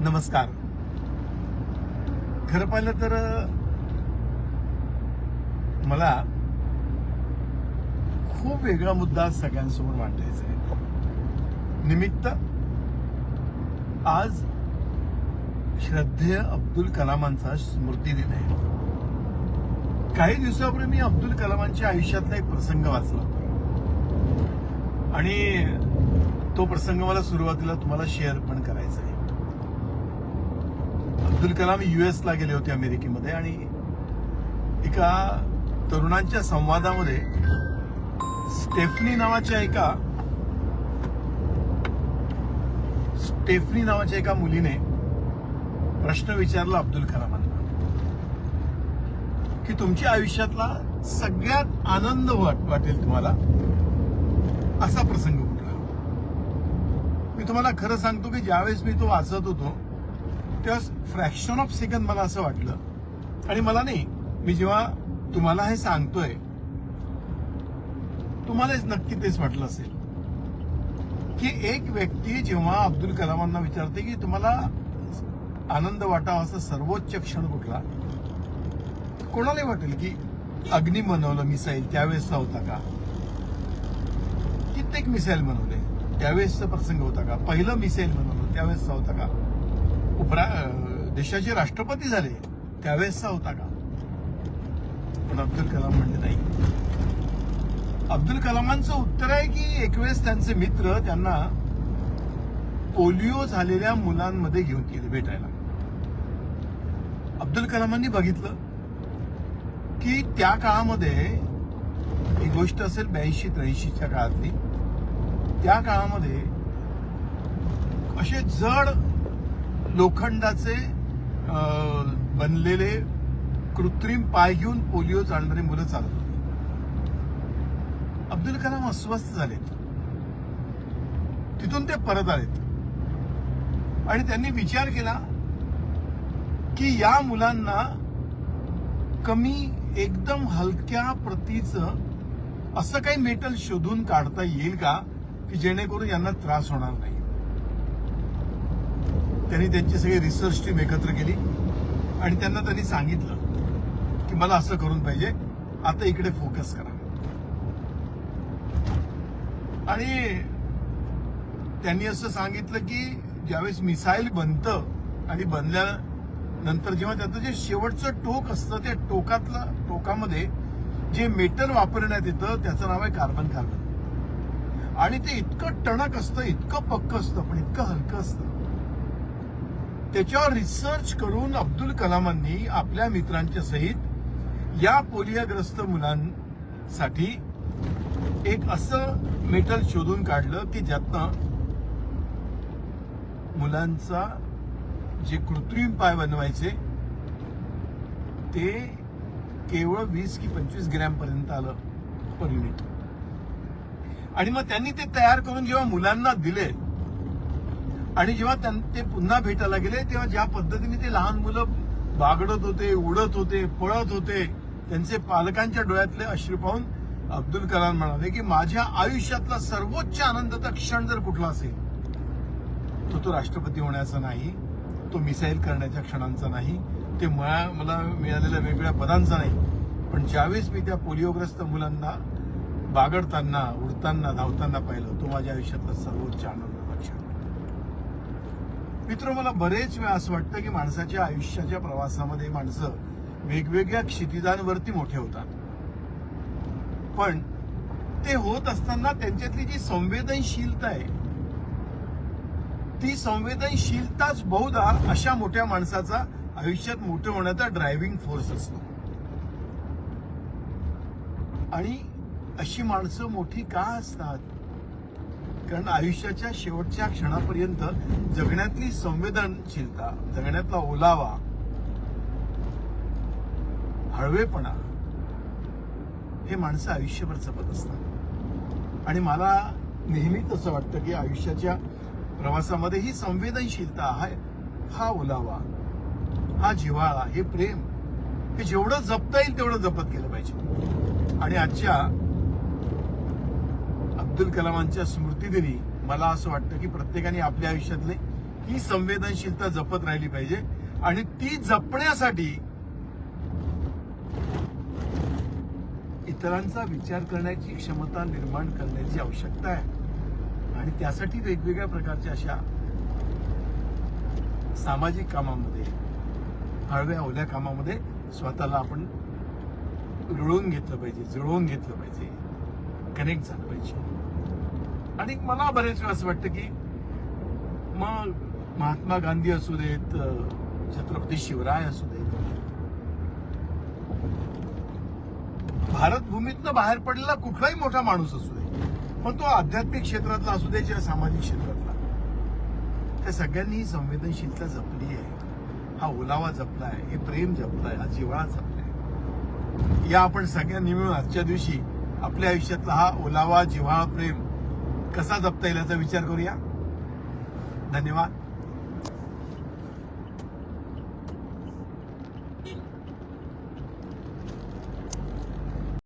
नमस्कार. खरं पाहिलं तर मला खूप वेगळा मुद्दा सगळ्यांसमोर मांडायचा आहे. निमित्त आज श्रद्धेय अब्दुल कलामांचा स्मृती दिन आहे. काही दिवसापूर्वी मी अब्दुल कलामांच्या आयुष्यातला एक प्रसंग वाचला होता. आणि तो प्रसंग मला सुरुवातीला तुम्हाला शेअर पण करायचा आहे. अब्दुल कलाम यू ला गेले होते अमेरिकेमध्ये आणि एका तरुणांच्या संवादामध्ये स्टेफनी नावाच्या एका स्टेफनी नावाच्या एका मुलीने प्रश्न विचारला अब्दुल कलामांना की तुमच्या आयुष्यातला सगळ्यात आनंद वाट वाटेल तुम्हाला असा प्रसंग कुठला मी तुम्हाला खरं सांगतो की ज्यावेळेस मी तो वाचत होतो तेव्हा फ्रॅक्शन ऑफ सेकंद मला असं वाटलं. आणि मला नाही मी जेव्हा तुम्हाला हे सांगतोय तुम्हाला नक्की तेच वाटलं असेल. की एक व्यक्ती जेव्हा अब्दुल कलामांना विचारते की तुम्हाला आनंद वाटावा असा सर्वोच्च क्षण कुठला? कोणालाही वाटेल की अग्नी बनवलं मिसाईल त्यावेळेसचा होता का? कित्येक मिसाईल बनवले त्यावेळेसचा प्रसंग होता का? पहिलं मिसाईल बनवलं त्यावेळेसचा होता का? देशाचे राष्ट्रपती झाले त्यावेळेसचा होता का? पण अब्दुल कलाम म्हणले नाही. अब्दुल कलामांचं उत्तर आहे की एक वेळेस त्यांचे मित्र त्यांना पोलिओ झालेल्या मुलांमध्ये घेऊन गेले भेटायला. अब्दुल कलामांनी बघितलं की त्या काळामध्ये ही गोष्ट असेल ब्याऐंशी त्र्याऐंशीच्या काळातली. त्या काळामध्ये असे जड लोखंडाचे बनलेले कृत्रिम पाय घेऊन पोलिओ जाणणारी मुलं चालत होती. अब्दुल कलाम अस्वस्थ झालेत. तिथून ते परत आलेत. आणि त्यांनी विचार केला की या मुलांना कमी एकदम हलक्या प्रतीचं असं काही मेटल शोधून काढता येईल का की जेणेकरून यांना त्रास होणार नाही? त्यांनी त्यांची सगळी रिसर्च टीम एकत्र केली. आणि त्यांना त्यांनी सांगितलं की मला असं करून पाहिजे आता इकडे फोकस करा. आणि त्यांनी असं सांगितलं की ज्यावेळेस मिसाईल बनतं आणि बनल्यानंतर जेव्हा त्याचं जे शेवटचं टोक असतं त्या टोकातलं टोकामध्ये जे मेटल वापरण्यात येतं त्याचं नाव आहे कार्बन कार्बन आणि ते इतकं टणक असतं इतकं पक्क असतं पण इतकं हलकं असतं. त्याच्यावर रिसर्च करून अब्दुल कलामांनी आपल्या मित्रांच्या सहित या पोलिओग्रस्त मुलांसाठी एक असं मेटल शोधून काढलं की ज्यातनं मुलांचा जे कृत्रिम पाय बनवायचे ते केवळ वीस की पंचवीस ग्रॅम पर्यंत आलं पर युनिट आणि मग त्यांनी ते तयार करून जेव्हा मुलांना दिले आणि जेव्हा त्यां- ते पुन्हा भेटायला गेले तेव्हा ज्या पद्धतीने ते लहान मुलं बागडत होते उडत होते पळत होते त्यांचे पालकांच्या डोळ्यातले अश्रू पाहून अब्दुल कलाम म्हणाले की माझ्या आयुष्यातला सर्वोच्च आनंदाचा क्षण जर कुठला असेल तो तो राष्ट्रपती होण्याचा नाही तो मिसाईल करण्याच्या क्षणांचा नाही ते मला मला मिळालेल्या वेगवेगळ्या पदांचा नाही. पण ज्यावेळेस मी त्या पोलिओग्रस्त मुलांना बागडताना उडताना धावताना पाहिलं तो माझ्या आयुष्यातला सर्वोच्च आनंद मित्र मला बरेच वेळा असं वाटतं की माणसाच्या आयुष्याच्या प्रवासामध्ये माणसं वेगवेगळ्या क्षितिजांवरती मोठे होतात. पण ते होत असताना त्यांच्यातली जी संवेदनशीलता आहे ती संवेदनशीलताच बहुधा अशा मोठ्या माणसाचा आयुष्यात मोठं होण्याचा ड्रायव्हिंग फोर्स असतो. आणि अशी माणसं मोठी का असतात? कारण आयुष्याच्या शेवटच्या क्षणापर्यंत जगण्यातली संवेदनशीलता जगण्यातला ओलावा हळवेपणा हे माणसं आयुष्यभर जपत असतात. आणि मला नेहमीच असं वाटतं की आयुष्याच्या प्रवासामध्ये ही संवेदनशीलता हा हा ओलावा हा जिव्हाळा हे प्रेम हे जेवढं जपता येईल तेवढं जपत गेलं पाहिजे. आणि आजच्या अब्दुल कलामांच्या स्मृतीदिनी मला असं वाटतं की प्रत्येकाने आपल्या आयुष्यातले ही संवेदनशीलता जपत राहिली पाहिजे आणि ती जपण्यासाठी इतरांचा विचार करण्याची क्षमता निर्माण करण्याची आवश्यकता आहे. आणि त्यासाठी वेगवेगळ्या प्रकारच्या अशा सामाजिक कामामध्ये हळव्या ओल्या कामामध्ये स्वतःला आपण रुळवून घेतलं पाहिजे जुळवून घेतलं पाहिजे. कनेक्ट झालं पाहिजे. आणि मला बरेच वेळा असं वाटतं की मग महात्मा गांधी असू देत छत्रपती शिवराय असू देत भारत भूमीतनं बाहेर पडलेला कुठलाही मोठा माणूस असू दे पण तो आध्यात्मिक क्षेत्रातला असू दे किंवा सामाजिक क्षेत्रातला त्या सगळ्यांनी ही संवेदनशीलता जपली आहे. हा ओलावा जपलाय हे प्रेम जपलाय हा जिव्हाळा जपलाय. या आपण सगळ्यांनी मिळून आजच्या दिवशी आपल्या आयुष्यातला हा ओलावा जिव्हाळा प्रेम कसा जपता येईल याचा विचार करूया. धन्यवाद.